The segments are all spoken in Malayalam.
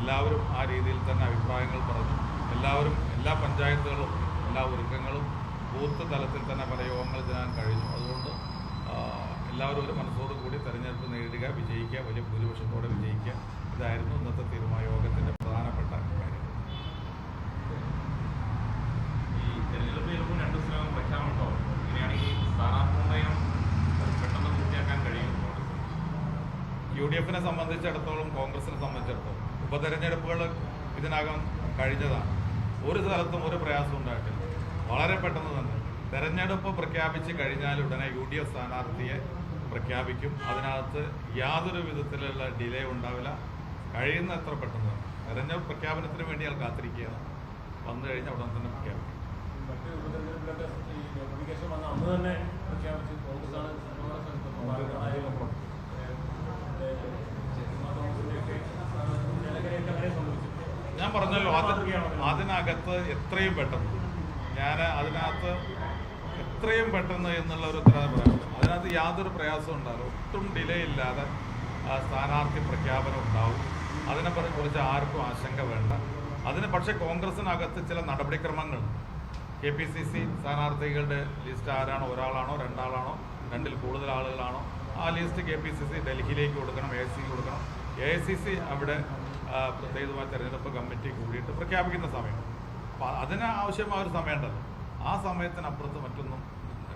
എല്ലാവരും ആ രീതിയിൽ തന്നെ അഭിപ്രായങ്ങൾ പറഞ്ഞു. എല്ലാവരും എല്ലാ പഞ്ചായത്തുകളും എല്ലാ ഒരുക്കങ്ങളും ബൂത്ത് തലത്തിൽ തന്നെ പല യോഗങ്ങൾ ഇതിനാൻ കഴിഞ്ഞു. അതുകൊണ്ട് എല്ലാവരും ഒരു മനസ്സോടു കൂടി തെരഞ്ഞെടുപ്പ് നേരിടുക വിജയിക്കുക വലിയ ഭൂരിപക്ഷത്തോടെ വിജയിക്കുക. ഇതായിരുന്നു ഇന്നത്തെ തീരുമാന യോഗത്തിന്റെ പ്രധാനപ്പെട്ട കാര്യം. ഈ തെരഞ്ഞെടുപ്പ് ചിലപ്പോൾ രണ്ട് ഇങ്ങനെയാണെങ്കിൽ പെട്ടെന്ന് പൂർത്തിയാക്കാൻ കഴിയും. യു ഡി എഫിനെ സംബന്ധിച്ചിടത്തോളം കോൺഗ്രസിനെ സംബന്ധിച്ചിടത്തോളം ഉപതെരഞ്ഞെടുപ്പുകൾ ഇതിനകം കഴിഞ്ഞതാണ്. ഒരു സ്ഥലത്തും ഒരു പ്രയാസം ഉണ്ടായിട്ടില്ല. വളരെ പെട്ടെന്ന് തന്നെ. തെരഞ്ഞെടുപ്പ് പ്രഖ്യാപിച്ച് കഴിഞ്ഞാൽ ഉടനെ യു ഡി എഫ് സ്ഥാനാർത്ഥിയെ പ്രഖ്യാപിക്കും. അതിനകത്ത് യാതൊരു വിധത്തിലുള്ള ഡിലേ ഉണ്ടാവില്ല. കഴിയുന്ന എത്ര പെട്ടെന്ന്. തെരഞ്ഞെടുപ്പ് പ്രഖ്യാപനത്തിന് വേണ്ടി അയാൾ കാത്തിരിക്കുകയാണ്. വന്നു കഴിഞ്ഞാൽ ഉടൻ തന്നെ പ്രഖ്യാപിക്കും. മറ്റ് ഞാൻ പറഞ്ഞല്ലോ അത് അതിനകത്ത് എത്രയും പെട്ടെന്ന് ഞാൻ അതിനകത്ത് എത്രയും പെട്ടെന്ന് എന്നുള്ള ഒരു ഉത്തരവാദിത്തം അതിനകത്ത് യാതൊരു പ്രയാസവും ഉണ്ടാകും ഒട്ടും ഡിലേ ഇല്ലാതെ സ്ഥാനാർത്ഥി പ്രഖ്യാപനം ഉണ്ടാവും. അതിനെ കുറിച്ച് ആർക്കും ആശങ്ക വേണ്ട. അതിന് പക്ഷേ കോൺഗ്രസിനകത്ത് ചില നടപടിക്രമങ്ങൾ. കെ പി സി സി സ്ഥാനാർത്ഥികളുടെ ലിസ്റ്റ് ആരാണോ? ഒരാളാണോ? രണ്ടാളാണോ? രണ്ടിൽ കൂടുതൽ ആളുകളാണോ? ആ list K P C C ഡൽഹിയിലേക്ക് കൊടുക്കണം എ സി കൊടുക്കണം. എ സി സി അവിടെ പ്രത്യേകമായ തെരഞ്ഞെടുപ്പ് കമ്മിറ്റി കൂടിയിട്ട് പ്രഖ്യാപിക്കുന്ന സമയം. അപ്പോൾ അതിന് ആവശ്യമായ ഒരു സമയമുണ്ടല്ലോ. ആ സമയത്തിനപ്പുറത്ത് മറ്റൊന്നും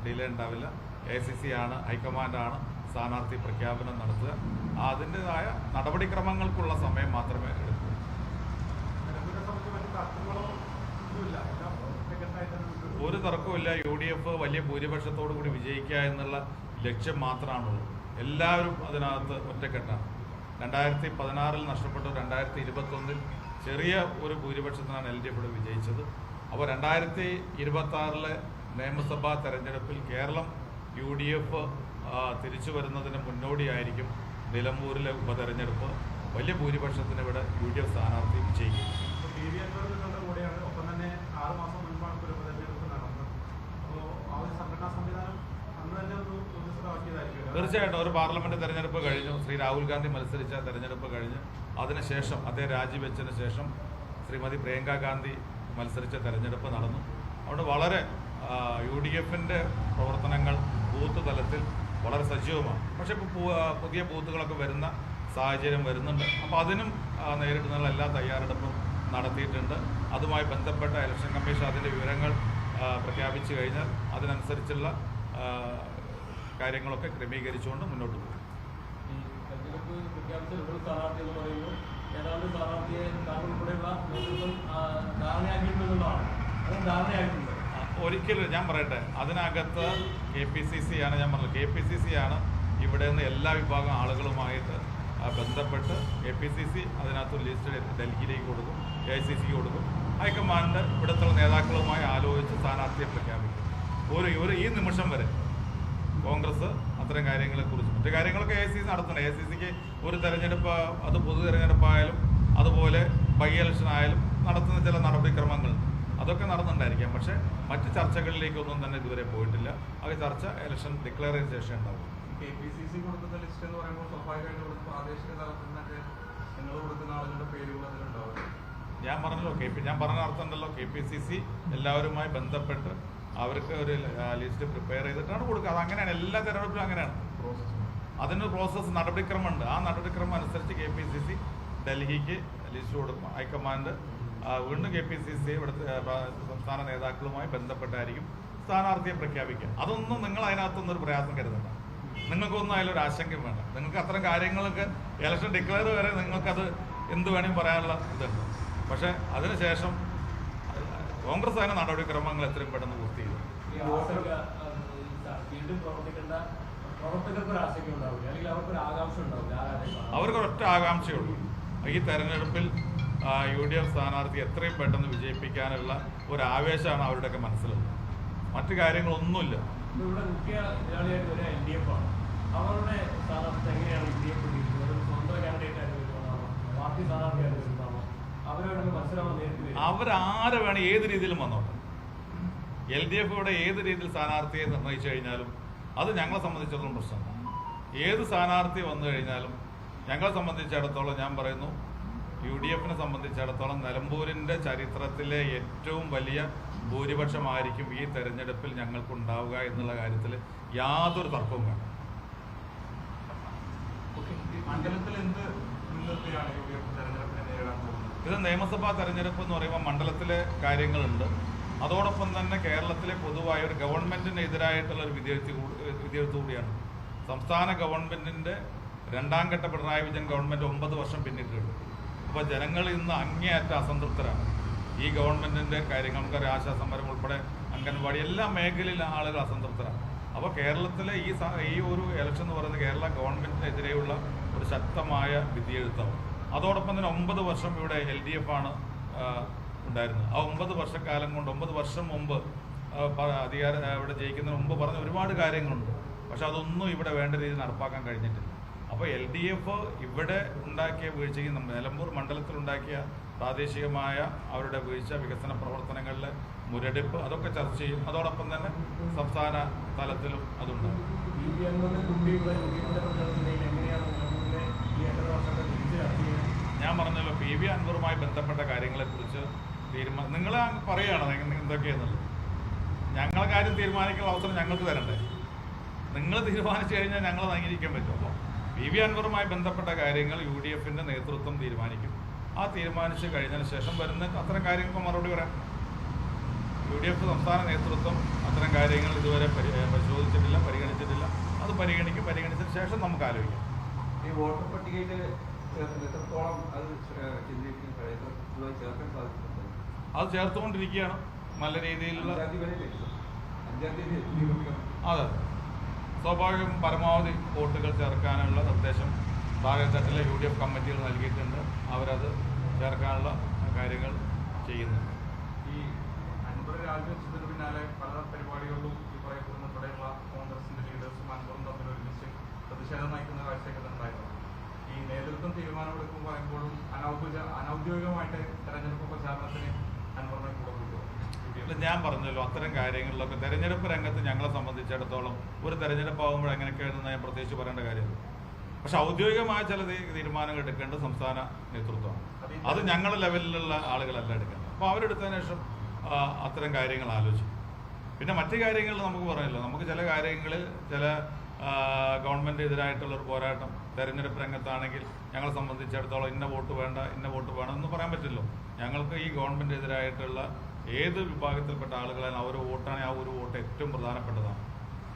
ഡിലേ ഉണ്ടാവില്ല. എ സി സി ആണ് ഹൈക്കമാൻഡാണ് സ്ഥാനാർത്ഥി പ്രഖ്യാപനം നടത്തുക. അതിന്റെതായ നടപടിക്രമങ്ങൾക്കുള്ള സമയം മാത്രമേ എടുക്കൂ. ഒരു തർക്കവുമില്ല യു ഡി എഫ് വലിയ ഭൂരിപക്ഷത്തോടു കൂടി വിജയിക്കുക എന്നുള്ള ലക്ഷ്യം മാത്രമാണുള്ളത്. എല്ലാവരും അതിനകത്ത് ഒറ്റക്കെട്ടാണ്. രണ്ടായിരത്തി പതിനാറിൽ നഷ്ടപ്പെട്ടു രണ്ടായിരത്തി ഇരുപത്തൊന്നിൽ ചെറിയ ഒരു ഭൂരിപക്ഷത്തിനാണ് എൽ ഡി എഫ് വിജയിച്ചത്. അപ്പോൾ രണ്ടായിരത്തി ഇരുപത്തി ആറിലെ നിയമസഭാ തെരഞ്ഞെടുപ്പിൽ കേരളം യു ഡി എഫ് തിരിച്ചു വരുന്നതിന് മുന്നോടിയായിരിക്കും നിലമ്പൂരിലെ ഉപതെരഞ്ഞെടുപ്പ്. വലിയ ഭൂരിപക്ഷത്തിന് ഇവിടെ യു ഡി എഫ് സ്ഥാനാർത്ഥി വിജയിക്കും ഒപ്പം തന്നെ ആറ് മാസം മുൻപാണ് ഒരു ഉപതെരഞ്ഞെടുപ്പ് നടന്നത് അപ്പോൾ ആ ഒരു സംഘടനാ സംവിധാനം അന്ന് തന്നെ ഒന്ന് ഊർജിതമാക്കിയതായിരിക്കും തീർച്ചയായിട്ടും ഒരു പാർലമെന്റ് തെരഞ്ഞെടുപ്പ് കഴിഞ്ഞു. ശ്രീ രാഹുൽ ഗാന്ധി മത്സരിച്ച തെരഞ്ഞെടുപ്പ് കഴിഞ്ഞ്. അതിനുശേഷം അദ്ദേഹം രാജിവെച്ചതിന് ശേഷം ശ്രീമതി പ്രിയങ്ക ഗാന്ധി മത്സരിച്ച തെരഞ്ഞെടുപ്പ് നടന്നു. അതുകൊണ്ട് വളരെ യു ഡി എഫിന്റെ പ്രവർത്തനങ്ങൾ ബൂത്ത് തലത്തിൽ വളരെ സജീവമാണ്. പക്ഷേ ഇപ്പോൾ പുതിയ ബൂത്തുകളൊക്കെ വരുന്ന സാഹചര്യം വരുന്നുണ്ട്. അപ്പോൾ അതിനും നേരിടുന്നുള്ള എല്ലാ തയ്യാറെടുപ്പും നടത്തിയിട്ടുണ്ട്. അതുമായി ബന്ധപ്പെട്ട ഇലക്ഷൻ കമ്മീഷൻ അതിന്റെ വിവരങ്ങൾ പ്രഖ്യാപിച്ചു കഴിഞ്ഞാൽ അതിനനുസരിച്ചുള്ള കാര്യങ്ങളൊക്കെ ക്രമീകരിച്ചുകൊണ്ട് മുന്നോട്ട് പോകും. ഒരിക്കലും ഞാൻ പറയട്ടെ അതിനകത്ത് കെ പി സി സി ആണ് ഞാൻ പറഞ്ഞത്. കെ പി സി സി ആണ് ഇവിടെ നിന്ന് എല്ലാ വിഭാഗം ആളുകളുമായിട്ട് ബന്ധപ്പെട്ട് കെ പി സി സി അതിനകത്ത് ലിസ്റ്റ് ഡൽഹിയിലേക്ക് കൊടുക്കും എ ഐ സി സിക്ക് കൊടുക്കും. ഹൈക്കമാൻഡ് ഇവിടുത്തെ നേതാക്കളുമായി ആലോചിച്ച് സ്ഥാനാർത്ഥിയെ പ്രഖ്യാപിക്കും. ഒരു ഒരു ഈ നിമിഷം വരെ കോൺഗ്രസ് അത്തരം കാര്യങ്ങളെ കുറിച്ച് മറ്റു കാര്യങ്ങളൊക്കെ എ സി സി നടത്തണം എ സി സിക്ക് ഒരു തെരഞ്ഞെടുപ്പ് അത് പൊതു തെരഞ്ഞെടുപ്പായാലും അതുപോലെ ബൈ ഇലക്ഷൻ ആയാലും നടത്തുന്ന ചില നടപടിക്രമങ്ങൾ അതൊക്കെ നടന്നുണ്ടായിരിക്കാം പക്ഷേ മറ്റ് ചർച്ചകളിലേക്കൊന്നും തന്നെ ഇതുവരെ പോയിട്ടില്ല. അത് ചർച്ച ഇലക്ഷൻ ഡിക്ലെയർ ചെയ്ത ശേഷം ഉണ്ടാവും കെ പി സി സി കൊടുക്കുന്ന ലിസ്റ്റ് എന്ന് പറയുമ്പോൾ സ്വാഭാവികമായിട്ടും ഇവിടുത്തെ പ്രാദേശിക തലത്തിൽ നിന്നൊക്കെ നിങ്ങൾ കൊടുക്കുന്ന ആളുകളുടെ പേരുകൾ അതിലുണ്ടാവും. ഞാൻ പറഞ്ഞല്ലോ കെ പി ഞാൻ പറഞ്ഞ അർത്ഥം ഉണ്ടല്ലോ. കെ പി സി സി എല്ലാവരുമായി ബന്ധപ്പെട്ട് അവർക്ക് ഒരു ലിസ്റ്റ് പ്രിപ്പയർ ചെയ്തിട്ടാണ് കൊടുക്കുക. അത് അങ്ങനെയാണ്. എല്ലാ തെരഞ്ഞെടുപ്പിലും അങ്ങനെയാണ്. അതിന് പ്രോസസ്സ് നടപടിക്രമമുണ്ട്. ആ നടപടിക്രമം അനുസരിച്ച് കെ പി സി സി ഡൽഹിക്ക് ലിസ്റ്റ് കൊടുക്കും. ഹൈക്കമാൻഡ് വീണ്ടും കെ പി സി സി ഇവിടുത്തെ സംസ്ഥാന നേതാക്കളുമായി ബന്ധപ്പെട്ടായിരിക്കും സ്ഥാനാർത്ഥിയെ പ്രഖ്യാപിക്കുക. അതൊന്നും നിങ്ങൾ അതിനകത്തൊന്നും ഒരു പ്രയാസം കരുതണ്ട. നിങ്ങൾക്കൊന്നും അതിലൊരു ആശങ്കയും വേണ്ട. നിങ്ങൾക്ക് അത്തരം കാര്യങ്ങളൊക്കെ ഇലക്ഷൻ ഡിക്ലെയർ വരെ നിങ്ങൾക്കത് എന്ത് വേണമെങ്കിലും പറയാനുള്ള ഇതുണ്ട്. പക്ഷേ അതിനുശേഷം കോൺഗ്രസ് അതിന് നടപടിക്രമങ്ങൾ എത്രയും പെട്ടെന്ന് പൂർത്തി ചെയ്തു ഈ ആശങ്ക ഈ സ- വീണ്ടും പ്രവർത്തിക്കേണ്ട പ്രവർത്തകർക്ക് ഒരു ആശങ്ക അല്ലെങ്കിൽ അവർക്ക് ഒറ്റ ആകാംക്ഷയുള്ളൂ ഈ തെരഞ്ഞെടുപ്പിൽ യു ഡി എഫ് സ്ഥാനാർത്ഥി എത്രയും പെട്ടെന്ന് വിജയിപ്പിക്കാനുള്ള ഒരു ആവേശമാണ് അവരുടെയൊക്കെ മനസ്സിലുള്ളത്. മറ്റു കാര്യങ്ങളൊന്നുമില്ല. അവരുടെ സ്ഥാനാർത്ഥി എങ്ങനെയാണ് സ്വന്തം കാൻഡിഡേറ്റ് ആയിട്ട് പാർട്ടി സ്ഥാനാർത്ഥിയായിട്ട് അവരാരെ വേണം ഏത് രീതിയിലും വന്നോട്ടെ. എൽ ഡി എഫ് ഇവിടെ ഏത് രീതിയിൽ സ്ഥാനാർത്ഥിയെ നിർണയിച്ചു കഴിഞ്ഞാലും അത് ഞങ്ങളെ സംബന്ധിച്ചിടത്തോളം പ്രശ്നമാണ്. ഏത് സ്ഥാനാർത്ഥി വന്നു കഴിഞ്ഞാലും ഞങ്ങളെ സംബന്ധിച്ചിടത്തോളം ഞാൻ പറയുന്നു യു ഡി എഫിനെ സംബന്ധിച്ചിടത്തോളം നിലമ്പൂരിന്റെ ചരിത്രത്തിലെ ഏറ്റവും വലിയ ഭൂരിപക്ഷമായിരിക്കും ഈ തെരഞ്ഞെടുപ്പിൽ ഞങ്ങൾക്കുണ്ടാവുക എന്നുള്ള കാര്യത്തിൽ യാതൊരു തർക്കവും വേണം മണ്ഡലത്തിൽ എന്ത് മുൻനിർത്തിയാണ് യു ഡി എഫ് പോകുന്നത് ഇത് നിയമസഭാ തെരഞ്ഞെടുപ്പ് എന്ന് പറയുമ്പോൾ മണ്ഡലത്തിലെ കാര്യങ്ങളുണ്ട്. അതോടൊപ്പം തന്നെ കേരളത്തിലെ പൊതുവായ ഒരു ഗവൺമെന്റിനെതിരായിട്ടുള്ള ഒരു വിദ്യാർത്ഥി വിദ്യാർത്ഥി കൂടിയാണ്. സംസ്ഥാന ഗവൺമെന്റിന്റെ രണ്ടാം ഘട്ട പിണറായി വിജയൻ ഗവൺമെന്റ് ഒമ്പത് വർഷം പിന്നിട്ടുണ്ട് അപ്പോൾ ജനങ്ങൾ ഇന്ന് അങ്ങേയറ്റം അസംതൃപ്തരാണ്. ഈ ഗവൺമെന്റിന്റെ കാര്യങ്ങൾ നമുക്കറിയാം. ആശാ സമരം ഉൾപ്പെടെ അംഗൻവാടി എല്ലാ മേഖലയിലും ആളുകൾ അസംതൃപ്തരാണ്. അപ്പോൾ കേരളത്തിലെ ഈ ഈ ഒരു ഇലക്ഷൻ എന്ന് പറയുന്നത് കേരള ഗവൺമെന്റിനെതിരെയുള്ള ഒരു ശക്തമായ വിധിയെഴുത്താണ്. അതോടൊപ്പം തന്നെ ഒമ്പത് വർഷം ഇവിടെ എൽ ഡി എഫ് ആണ് ഉണ്ടായിരുന്നത്. ആ ഒമ്പത് വർഷക്കാലം കൊണ്ട് ഒമ്പത് വർഷം മുമ്പ് അധികാര ഇവിടെ ജയിക്കുന്നതിന് മുമ്പ് പറഞ്ഞ ഒരുപാട് കാര്യങ്ങളുണ്ട്. പക്ഷെ അതൊന്നും ഇവിടെ വേണ്ട രീതിയിൽ നടപ്പാക്കാൻ കഴിഞ്ഞിട്ടില്ല. അപ്പോൾ എൽ ഡി എഫ് ഇവിടെ ഉണ്ടാക്കിയ വീഴ്ചയ്ക്ക് നിലമ്പൂർ മണ്ഡലത്തിൽ ഉണ്ടാക്കിയ പ്രാദേശികമായ അവരുടെ വീഴ്ച വികസന പ്രവർത്തനങ്ങളിലെ മുരടിപ്പ് അതൊക്കെ ചർച്ച ചെയ്യും. അതോടൊപ്പം തന്നെ സംസ്ഥാന തലത്തിലും അതുണ്ടാകും ബി പി എന്ന കുട്ടിയുടെ യു ഡി എഫിന്റെ പ്രചരണത്തിലേക്ക് എങ്ങനെയാണ് നിലമ്പൂരിലെ ഈ എട്ടര വർഷത്തെ തിരിച്ച് ചർച്ച ചെയ്യുന്നത് ഞാൻ പറഞ്ഞല്ലോ പി വി അൻവറുമായി ബന്ധപ്പെട്ട കാര്യങ്ങളെക്കുറിച്ച് തീരുമാനം നിങ്ങൾ പറയുകയാണ്? എന്തൊക്കെയാണെന്നുള്ളത് ഞങ്ങളെ കാര്യം തീരുമാനിക്കാനുള്ള അവസരം ഞങ്ങൾക്ക് തരണ്ടേ? നിങ്ങൾ തീരുമാനിച്ചു കഴിഞ്ഞാൽ ഞങ്ങൾ അംഗീകരിക്കാൻ പറ്റും അപ്പോൾ പി വി അൻവറുമായി ബന്ധപ്പെട്ട കാര്യങ്ങൾ യു ഡി എഫിന്റെ നേതൃത്വം തീരുമാനിക്കും. ആ തീരുമാനിച്ചു കഴിഞ്ഞതിന് ശേഷം വരുന്ന അത്തരം കാര്യങ്ങൾക്ക് മറുപടി പറയാം. യു ഡി എഫ് സംസ്ഥാന നേതൃത്വം അത്തരം കാര്യങ്ങൾ ഇതുവരെ പരി പരിശോധിച്ചിട്ടില്ല പരിഗണിച്ചിട്ടില്ല. അത് പരിഗണിക്കും പരിഗണിച്ചതിന് ശേഷം നമുക്ക് ആലോചിക്കാം. ഈ വോട്ടർ പട്ടികയിൽ എത്രത്തോളം അത് ചേർക്കാൻ സാധിക്കുന്നുണ്ട് അത് ചേർത്തുകൊണ്ടിരിക്കുകയാണ്. നല്ല രീതിയിലുള്ള അതെ സ്വാഭാവികം പരമാവധി വോട്ടുകൾ ചേർക്കാനുള്ള നിർദ്ദേശം താഴെത്തട്ടിലെ യു ഡി എഫ് കമ്മിറ്റികൾ നൽകിയിട്ടുണ്ട്. അവരത് ചേർക്കാനുള്ള കാര്യങ്ങൾ ചെയ്യുന്നുണ്ട്. ഈ അൻപത് രാജിവെച്ചതിന് പിന്നാലെ പല പരിപാടികളിലും ഈ പറയപ്പെടുന്ന ഇവിടെയുള്ള കോൺഗ്രസിന്റെ ലീഡേഴ്സും അൻപതും തമ്മിൽ ഒരുമിച്ച് പ്രതിഷേധം നയിക്കുന്ന കാഴ്ചയൊക്കെ ഉണ്ടായിരുന്നു. നേതൃത്വം തീരുമാനമെടുക്കും പറയുമ്പോഴും അനൗദ്യോഗിക അനൗദ്യോഗികമായിട്ട് തെരഞ്ഞെടുപ്പ് പ്രചാരണത്തിന് അൻവറിനെ കൂടെ ഞാൻ പറഞ്ഞല്ലോ അത്തരം കാര്യങ്ങളിലൊക്കെ തെരഞ്ഞെടുപ്പ് രംഗത്ത് ഞങ്ങളെ സംബന്ധിച്ചിടത്തോളം ഒരു തെരഞ്ഞെടുപ്പ് ആകുമ്പോൾ എങ്ങനെയൊക്കെയാണെന്ന് ഞാൻ പ്രത്യേകിച്ച് പറയേണ്ട കാര്യമില്ല. പക്ഷെ ഔദ്യോഗികമായ ചില തീരുമാനങ്ങൾ എടുക്കേണ്ടത് സംസ്ഥാന നേതൃത്വമാണ്. അത് ഞങ്ങളെ ലെവലിലുള്ള ആളുകളല്ല എടുക്കുന്നത് അപ്പോൾ അവരെടുത്തതിന് ശേഷം അത്തരം കാര്യങ്ങൾ ആലോചിക്കും. പിന്നെ മറ്റു കാര്യങ്ങൾ നമുക്ക് പറയല്ലോ നമുക്ക് ചില കാര്യങ്ങളിൽ ചില ഗവൺമെന്റ് ഗവൺമെന്റ് എതിരായിട്ടുള്ള ഒരു പോരാട്ടം തെരഞ്ഞെടുപ്പ് രംഗത്താണെങ്കിൽ ഞങ്ങളെ സംബന്ധിച്ചിടത്തോളം ഇന്ന വോട്ട് വേണ്ട ഇന്ന വോട്ട് വേണം എന്ന് പറയാൻ പറ്റില്ലോ ഞങ്ങൾക്ക് ഈ ഗവൺമെന്റ് എതിരായിട്ടുള്ള ഏത് വിഭാഗത്തിൽപ്പെട്ട ആളുകളാണ് ആ ഒരു വോട്ടാണെങ്കിൽ ആ ഒരു വോട്ട് ഏറ്റവും പ്രധാനപ്പെട്ടതാണ്.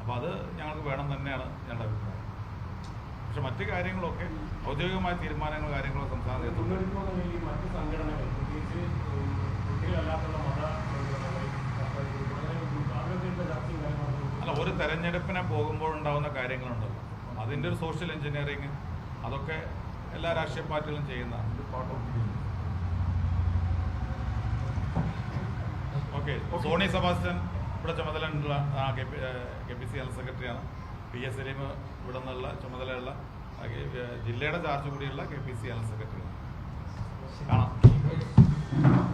അപ്പോൾ അത് ഞങ്ങൾക്ക് വേണം തന്നെയാണ് ഞങ്ങളുടെ അഭിപ്രായം. പക്ഷെ മറ്റു കാര്യങ്ങളൊക്കെ ഔദ്യോഗികമായ തീരുമാനങ്ങൾ കാര്യങ്ങളൊക്കെ സംസ്ഥാന മറ്റ് സംഘടനകൾ പ്രത്യേകിച്ച് കുട്ടികളല്ലാത്തുള്ള മത അല്ല ഒരു തെരഞ്ഞെടുപ്പിനെ പോകുമ്പോൾ ഉണ്ടാകുന്ന കാര്യങ്ങളുണ്ടല്ലോ. അതിന്റെ ഒരു സോഷ്യൽ എഞ്ചിനീയറിങ് അതൊക്കെ എല്ലാ രാഷ്ട്രീയ പാർട്ടികളും ചെയ്യുന്ന part of okay Sony Sebastian ഇവിടെ ചുമതല K P K P C general സെക്രട്ടറിയാണ്. പി എസ് സലീം ഇവിടെ നിന്നുള്ള ചുമതലയുള്ള ജില്ലയുടെ ചാർജ് കൂടിയുള്ള കെ പി സി ജനറൽ സെക്രട്ടറിയാണ്. കാണാം.